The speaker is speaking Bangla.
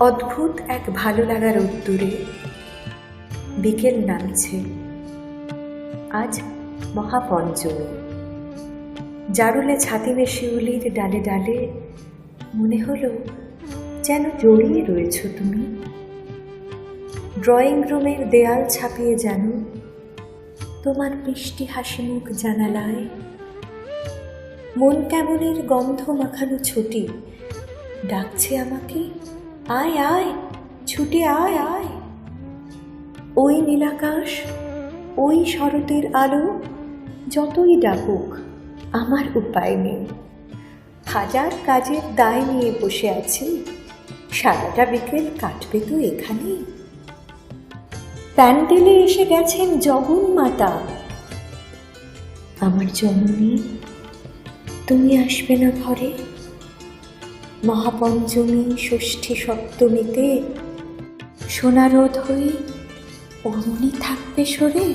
অদ্ভুত এক ভালো লাগার উত্তরে বিকেল নামছে। আজ মহাপঞ্চমী। জারুলে ছাতিমে শিউলির ডালে ডালে মনে হলো যেন জড়িয়ে রয়েছ তুমি। ড্রয়িং রুমের দেয়াল ছাপিয়ে যেন তোমার মিষ্টি হাসি মুখ জানালায় মন কেমনের গন্ধ মাখানো ছুটি ডাকছে আমাকে। আয় আয়, ছুটে আয় আয়। ওই নীলাকাশ, ওই শরতের আলো, যতই ডাকুক, আমার উপায় নেই। হাজার কাজের দায় নিয়ে বসে আছি, সারাটা বিকেল কাটবে তো এখানেই। প্যান্ডেলে এসে গেছেন জগন মাতা। আমার জননী, তুমি আসবে না ঘরে? মহাপঞ্চমী ষষ্ঠী সপ্তমীতে সোনারোধ হয়ে অমনি থাকবে সরে?